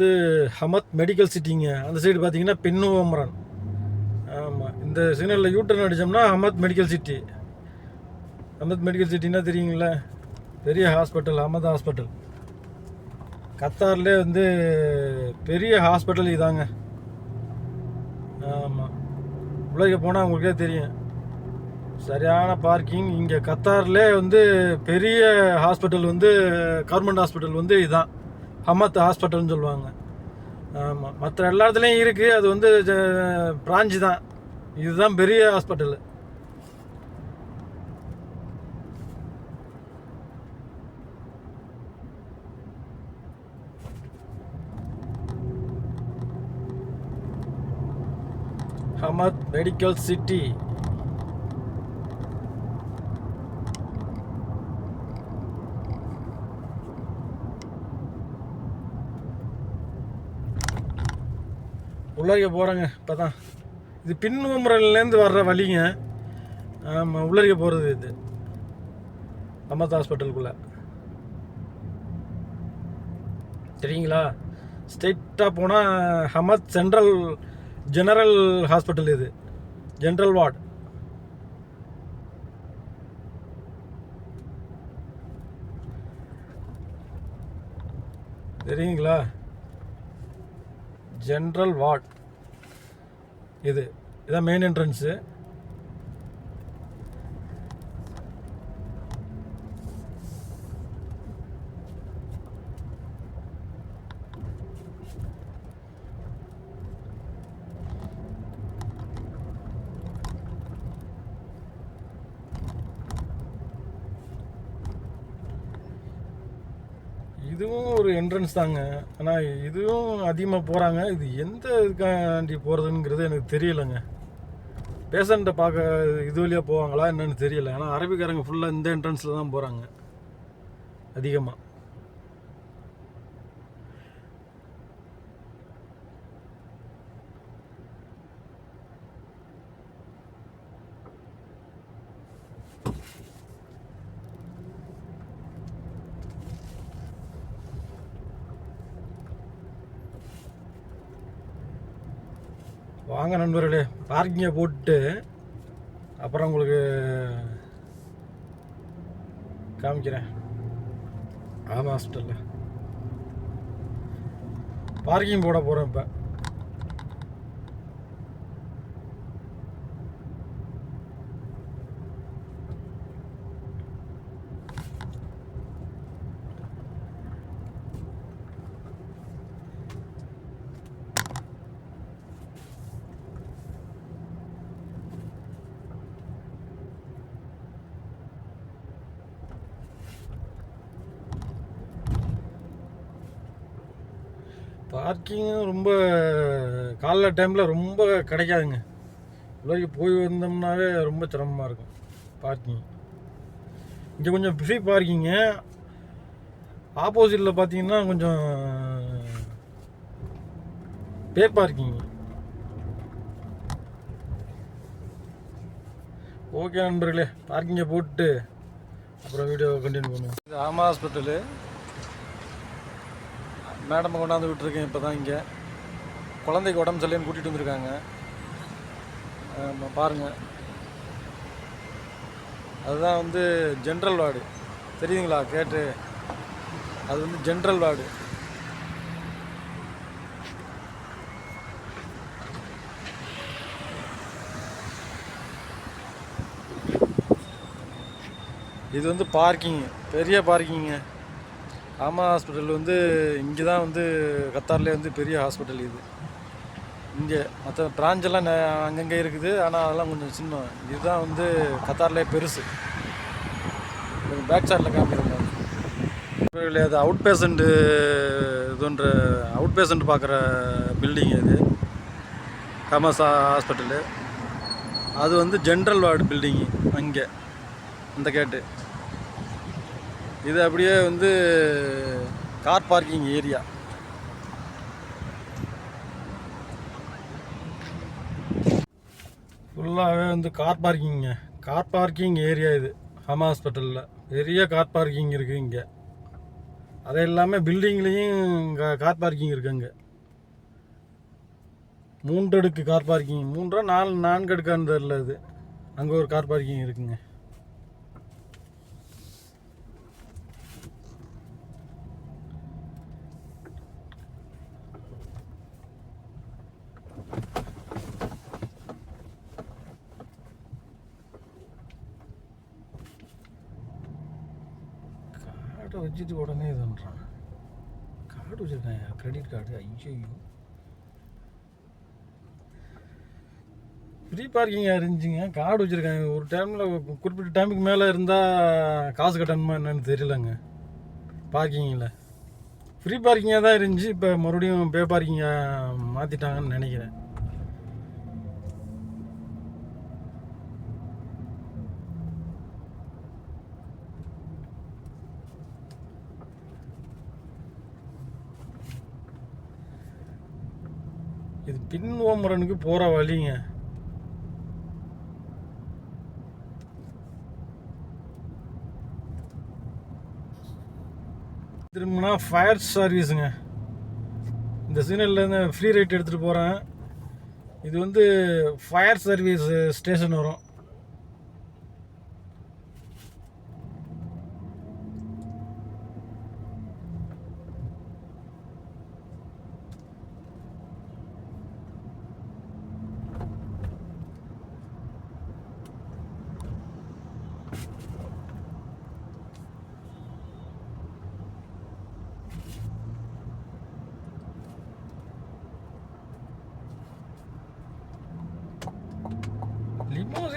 வந்து Hamad medical சிட்டிங்க அந்த side பார்த்தீங்கன்னா பின்னுவமரன் ஆமாம் இந்த சிக்னலில் U turn அடித்தோம்னா Hamad medical city Hamad medical சிட்டின்னா தெரியுங்களா? பெரிய ஹாஸ்பிட்டல் அஹமத் ஹாஸ்பிட்டல் கத்தார்லே வந்து பெரிய ஹாஸ்பிட்டல் இதாங்க. ஆமாம் உலக போனால் உங்களுக்கே தெரியும். சரியான பார்க்கிங் இங்கே கத்தார்லே வந்து பெரிய ஹாஸ்பிட்டல் வந்து கவர்மெண்ட் ஹாஸ்பிட்டல் வந்து இதுதான் ஹமத் ஹாஸ்பிட்டல்னு சொல்லுவாங்க. ஆமாம் மற்ற எல்லா இடத்துலையும் இருக்குது அது வந்து பிராஞ்சு தான். இதுதான் பெரிய ஹாஸ்பிட்டலு. Hamad medical city. உள்ளறிக்க போகிறேங்க இப்போ தான் இது பின்முறையிலேருந்து வர்ற வழிங்க. ஆமாம் உள்ளறிக்க போகிறது இது. ஹமத் ஹாஸ்பிட்டலுக்குள்ளே. தெரியுங்களா? ஸ்ட்ரெயிட்டாக போனால் ஹமத் சென்ட்ரல் ஜெனரல் ஹாஸ்பிட்டல் இது. General ward. தெரியுங்களா? General ward. இது இதான் மெயின் என்ட்ரன்ஸு இதுவும் ஒரு என்ட்ரன்ஸ் தாங்க. ஆனால் இதுவும் அதிகமாக போகிறாங்க இது எந்த இதுக்காண்டி போகிறதுங்கிறது எனக்கு தெரியலைங்க. பேஷண்ட்டை பார்க்க இது வழியாக போவாங்களா என்னென்னு தெரியல. ஆனால் அரபிக்காரங்க ஃபுல்லாக இந்த என்ட்ரன்ஸில் தான் போகிறாங்க அதிகமாக வாங்க நண்பர்களே பார்க்கிங்கை போட்டு அப்புறம் உங்களுக்கு காமிக்கிறேன். ஆமாம் ஹாஸ்பிட்டலில் பார்க்கிங் போட போகிறேன் இப்போ. பார்க்கிங்கும் ரொம்ப காலைல டைமில் ரொம்ப கிடைக்காதுங்க. உள்ளே போய் வந்தோம்னாவே ரொம்ப சிரமமாக இருக்கும் பார்க்கிங் இங்கே கொஞ்சம் ஃப்ரீ பார்க்கிங்கு ஆப்போசிட்டில் பார்த்தீங்கன்னா கொஞ்சம் பே பார்க்கிங் ஓகே நண்பர்களே பார்க்கிங்கை போட்டு அப்புறம் வீடியோ கண்டினியூ பண்ணுவோம். இது ஆமா ஹாஸ்பிட்டலு மேடம் கொண்டாந்து விட்டுருக்கேன் இப்போ தான் இங்கே. குழந்தைக்கு உடம்பு சரியில்லைன்னு கூட்டிகிட்டு வந்திருக்காங்க. ஆமாம் பாருங்கள் அதுதான் வந்து ஜென்ரல் வார்டு தெரியுதுங்களா? கேட்டு. அது வந்து ஜென்ரல் வார்டு இது வந்து பார்க்கிங் பெரிய பார்க்கிங்க ஆமா ஹாஸ்பிட்டல் வந்து இங்கே தான் வந்து கத்தார்லேயே வந்து பெரிய ஹாஸ்பிட்டல் இது. இங்கே மற்ற பிரான்ச்செல்லாம் அங்கங்கே இருக்குது. ஆனால் அதெல்லாம் கொஞ்சம் சின்ன இதுதான் வந்து கத்தார்லேயே பெருசு. கொஞ்சம் பேக் சைடில் காமிக்கிறாங்க இவர்களே அது அவுட் பேஷண்ட்டு இதுன்ற அவுட் பேஷண்ட் பார்க்குற பில்டிங் இது. கமஸ் ஹாஸ்பிட்டலு அது வந்து ஜென்ரல் வார்டு பில்டிங்கு அங்கே அந்த கேட்டு இது அப்படியே வந்து கார் பார்க்கிங் ஏரியா. ஃபுல்லாகவே வந்து கார் பார்க்கிங்க. கார் பார்க்கிங் ஏரியா இது. ஹமா ஹாஸ்பிட்டலில். பெரிய கார் பார்க்கிங் இருக்குது இங்கே. அது இல்லாமல் பில்டிங்லேயும் கார் பார்க்கிங் இருக்குங்க மூன்றடுக்கு கார் பார்க்கிங். மூன்றா நாலு நான்கு அடுக்கான்னு தெரில அது அங்கே ஒரு கார் பார்க்கிங் இருக்குங்க கார்டை வச்சுட்டு உடனே பண்ணுறான் கார்டு வச்சுருக்கேன் கிரெடிட் கார்டு ஐயோ ஃப்ரீ பார்க்கிங் இருந்துச்சுங்க. கார்டு வச்சுருக்காங்க. ஒரு டைமில் குறிப்பிட்ட டைமுக்கு மேலே இருந்தால் காசு கட்டணுமா என்னன்னு தெரியலங்க. பார்க்கிங்கில் ஃப்ரீ பார்க்கிங்காக தான் இருந்துச்சு. இப்போ மறுபடியும் பே பார்க்கிங்காக மாற்றிட்டாங்கன்னு நினைக்கிறேன். பின்வோமரனுக்கு போகிற வழிங்க. திரும்பினா ஃபயர் சர்வீஸுங்க இந்த சிக்னல்லேருந்து ஃப்ரீ ரைட் எடுத்துகிட்டு போகிறேன் இது வந்து ஃபயர் சர்வீஸ் ஸ்டேஷன் வரும்.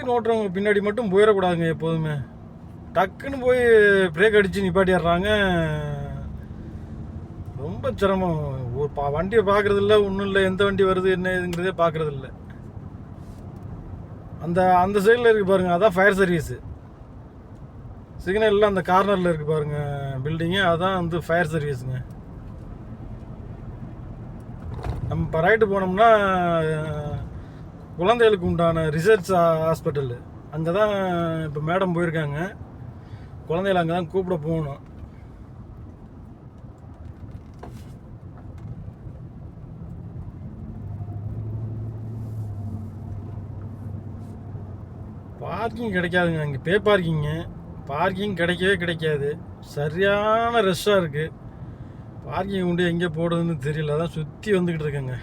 பைக் ஓட்டுறவங்க பின்னாடி மட்டும் போயிடக்கூடாதுங்க எப்போதுமே. டக்குன்னு போய் பிரேக் அடித்து நிப்பாட்டிடுறாங்க. ரொம்ப சிரமம். ஒரு பா வண்டியை பார்க்குறதில்ல ஒன்றும் இல்லை. எந்த வண்டி வருது என்ன இதுங்கிறதே பார்க்குறதில்ல. அந்த அந்த சைடில் இருக்குது பாருங்க அதான் ஃபயர் சர்வீஸு சிக்னலில் அந்த கார்னரில் இருக்குது பாருங்கள் பில்டிங்கு அதான் வந்து ஃபயர் சர்வீஸுங்க நம்ம இப்போ ரைட்டு போனோம்னா குழந்தைகளுக்கு உண்டான ரிசர்ச் ஹாஸ்பிட்டல் அங்கே தான் இப்போ மேடம் போயிருக்காங்க. குழந்தைகளை அங்கே தான் கூப்பிட போகணும். பார்க்கிங் கிடைக்காதுங்க. அங்கே பே பார்க்கிங்கு பார்க்கிங் கிடைக்கவே கிடைக்காது. சரியான ரஷ்ஷாக இருக்குது பார்க்கிங் கொண்டு எங்கே போடுறதுன்னு தெரியல. அதான் சுற்றி வந்துக்கிட்டு இருக்கேங்க.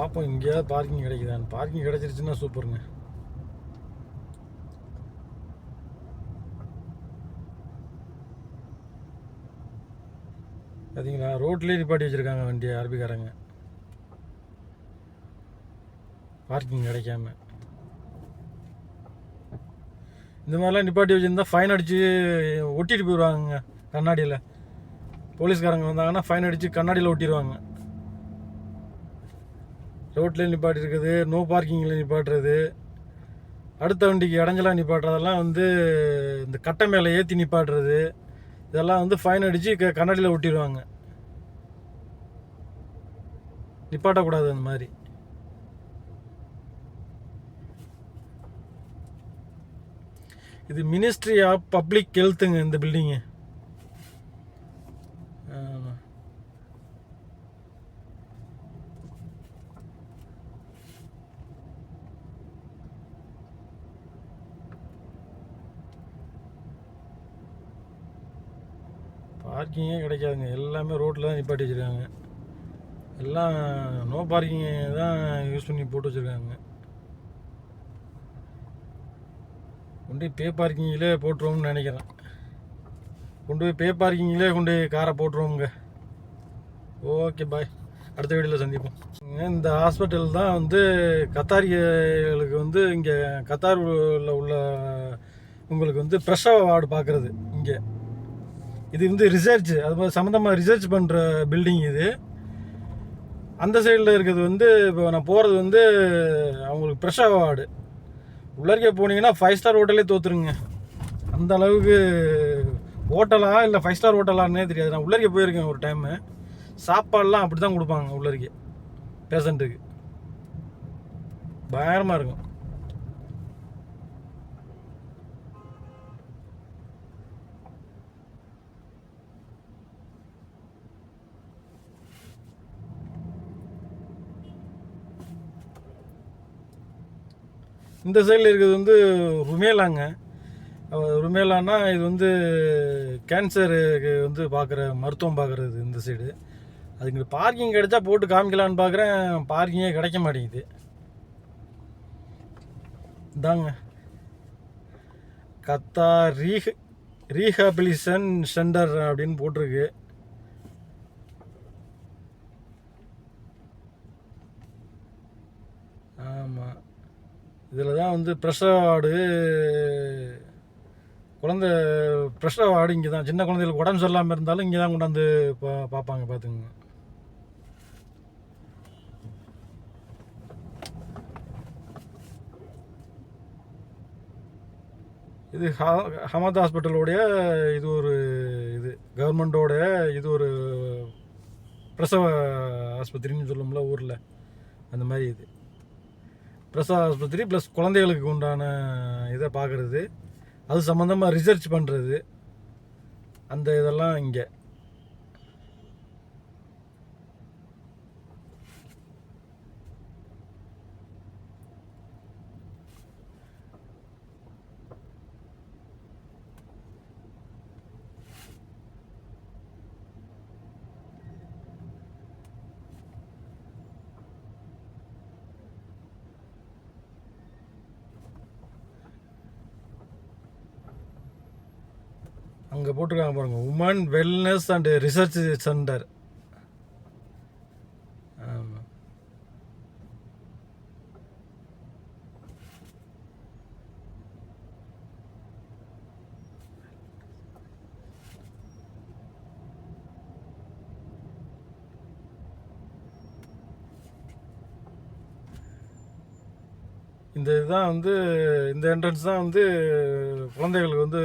பார்ப்போம் எங்கேயாவது பார்க்கிங் கிடைக்குதான்னு பார்க்கிங் கிடைச்சிருச்சுன்னா சூப்பருங்க பார்த்தீங்களா ரோட்லேயே நிப்பாட்டி வச்சுருக்காங்க வண்டியை அரபிக்காரங்க பார்க்கிங் கிடைக்காம. இந்த மாதிரிலாம் நிப்பாட்டி வச்சுருந்தா ஃபைன் அடித்து ஒட்டிட்டு போயிடுவாங்க கண்ணாடியில். போலீஸ்காரங்க வந்தாங்கன்னா ஃபைன் அடித்து கண்ணாடியில் ஒட்டிடுவாங்க ரோட்டில் நிப்பாட்டி இருக்குது நோ பார்க்கிங்கில் நிப்பாட்டுறது அடுத்த வண்டிக்கு இடைஞ்சலாக நிப்பாட்டுறதெல்லாம் வந்து இந்த கட்டை மேலே ஏற்றி நிப்பாட்டுறது இதெல்லாம் வந்து ஃபைன் அடித்து க கண்ணாடியில் ஒட்டிடுவாங்க நிப்பாட்டக்கூடாது அந்த மாதிரி. இது மினிஸ்ட்ரி ஆஃப் பப்ளிக் ஹெல்த்துங்க இந்த பில்டிங்கு ஆமாம் பார்க்கிங்கே கிடைக்காதுங்க எல்லாமே ரோட்டில் தான் நிப்பாட்டி வச்சுருக்காங்க. எல்லாம் நோ பார்க்கிங் தான் யூஸ் பண்ணி போட்டு வச்சுருக்காங்க. கொண்டு போய் பே பார்க்கிங்கிலே போட்டுருவோம்னு நினைக்கிறேன். கொண்டு போய் பே பார்க்கிங்கிலே கொண்டு போய் காரை போட்டுருவோங்க ஓகே பாய் அடுத்த வீடியோவில் சந்திப்போம். இந்த ஹாஸ்பிட்டல் தான் வந்து கத்தாரிகளுக்கு வந்து இங்கே கத்தாரில் உள்ள உங்களுக்கு வந்து பிரசவ வார்டு பார்க்குறது இங்கே. இது வந்து ரிசர்ச் அது மாதிரி சம்மந்தமாக ரிசர்ச் பண்ணுற பில்டிங் இது. அந்த சைடில் இருக்கிறது வந்து இப்போ நான் போகிறது வந்து அவங்களுக்கு பிரசவ வார்டு உள்ளருக்கே போனீங்கன்னா ஃபைவ் ஸ்டார் ஹோட்டலே தோத்துருங்க. அந்த அளவுக்கு ஹோட்டலா இல்லை ஃபைவ் ஸ்டார் ஹோட்டலான்னே தெரியாது. நான் உள்ளருக்கே போயிருக்கேன் ஒரு டைமு சாப்பாடெலாம் அப்படி தான் கொடுப்பாங்க உள்ளருக்கே. பேஷண்ட்டுக்கு பயங்கரமாக இருக்கும். இந்த சைடில் இருக்கிறது வந்து ருமேலாங்க. அஹ் ருமேலான்னா இது வந்து கேன்சருக்கு வந்து பார்க்குற மருத்துவம் பார்க்குறது இந்த சைடு அதுக்கு பார்க்கிங் கிடைச்சா போட்டு காமிக்கலான்னு பார்க்குறேன் பார்க்கிங்கே கிடைக்க மாட்டேங்குது. இதாங்க கத்தா ரீஹ ரீஹாபிலிசன் சென்டர் அப்படின்னு போட்டிருக்கு ஆமாம் இதில் தான் வந்து பிரசவ வார்டு குழந்த பிரசவ வார்டு இங்கே தான் சின்ன குழந்தைகளுக்கு உடம்பு சரியில்லாமல் இருந்தாலும் இங்கே தான் கொண்டாந்து பா பார்ப்பாங்க பார்த்துங்க இது ஹ- ஹமத் ஹாஸ்பிட்டலோடைய இது ஒரு இது கவர்மெண்ட்டோட இது ஒரு பிரசவ ஆஸ்பத்திரின்னு சொல்லும்ல ஊரில். அந்த மாதிரி இது. பிரசவ ஆஸ்பத்திரி ப்ளஸ் குழந்தைகளுக்கு உண்டான இதை பார்க்குறது. அது சம்மந்தமாக ரிசர்ச் பண்ணுறது அந்த இதெல்லாம் இங்கே. அங்கே போட்டிருக்காங்க பாருங்கள் woman wellness and research centre ஆமாம் இந்த இதுதான் வந்து இந்த என்ட்ரன்ஸ் தான் வந்து குழந்தைகளுக்கு வந்து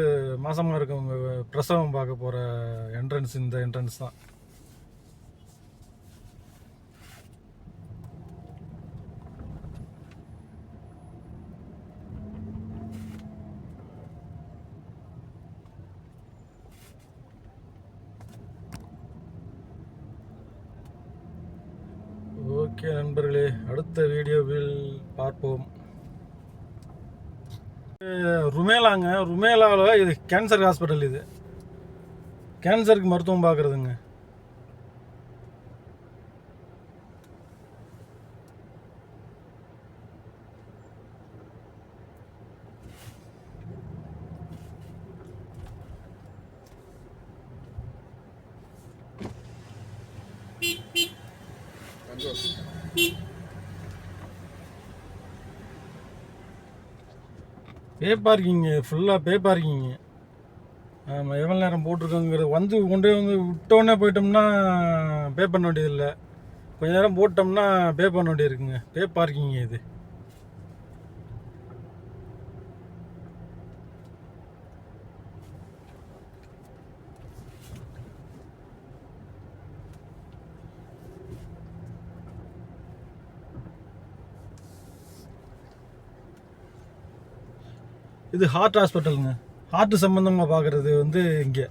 மாசமாக இருக்கவங்க பிரசவம் பார்க்க போகிற என்ட்ரன்ஸ் இந்த என்ட்ரன்ஸ் தான். ஓகே நண்பர்களே அடுத்த வீடியோவில் பார்ப்போம். ருமேலாங்க. ருமேலாவில் இது கேன்சர் ஹாஸ்பிட்டல் இது. கேன்சருக்கு மருத்துவம் பார்க்குறதுங்க. பே பார்க்கிங்க ஃபுல்லாக பே பார்க்கிங்கு ஆமாம் எவ்வளோ நேரம் போட்டிருக்கோங்கிறது வந்து கொண்டே வந்து விட்டோன்னே போயிட்டோம்னா பே பண்ண வேண்டியதில்லை கொஞ்ச நேரம் போட்டோம்னா பே பண்ண வேண்டியிருக்குங்க பே பார்க்கிங்க இது. இது ஹார்ட் ஹாஸ்பிட்டலுங்க ஹார்ட் சம்மந்தமாக பார்க்குறது வந்து இங்கே.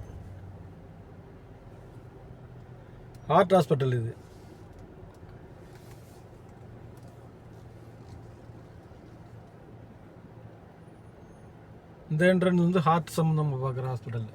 ஹார்ட் ஹாஸ்பிட்டல் இது. இந்த என்ட்ரன்ஸ் வந்து ஹார்ட் சம்மந்தமாக பார்க்குற ஹாஸ்பிட்டல்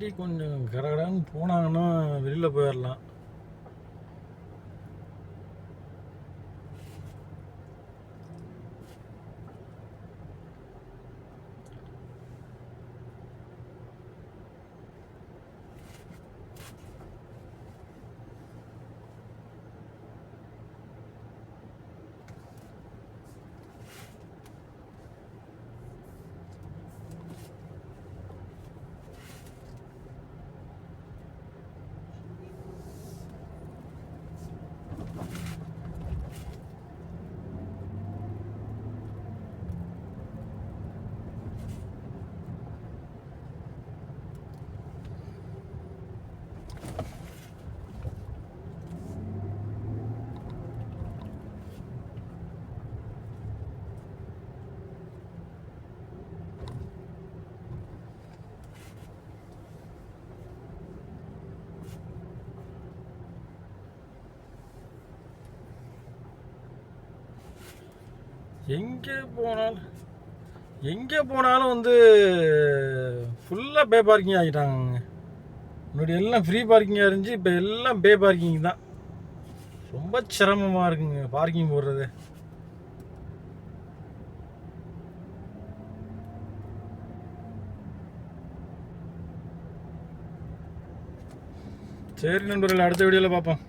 வண்டி கொஞ்சம் கடகடான்னு போனாங்கன்னா வெளியில் போயிடலாம் எங்கே போனாலும் எங்கே போனாலும் வந்து ஃபுல்லாக பே பார்க்கிங் ஆகிட்டாங்க முன்னாடி எல்லாம் ஃப்ரீ பார்க்கிங்காக இருந்துச்சு இப்போ எல்லாம் பே பார்க்கிங் தான். ரொம்ப சிரமமாக இருக்குங்க பார்க்கிங் போடுறது. சரி நண்பர்கள் அடுத்த வீடியோவில் பார்ப்போம்.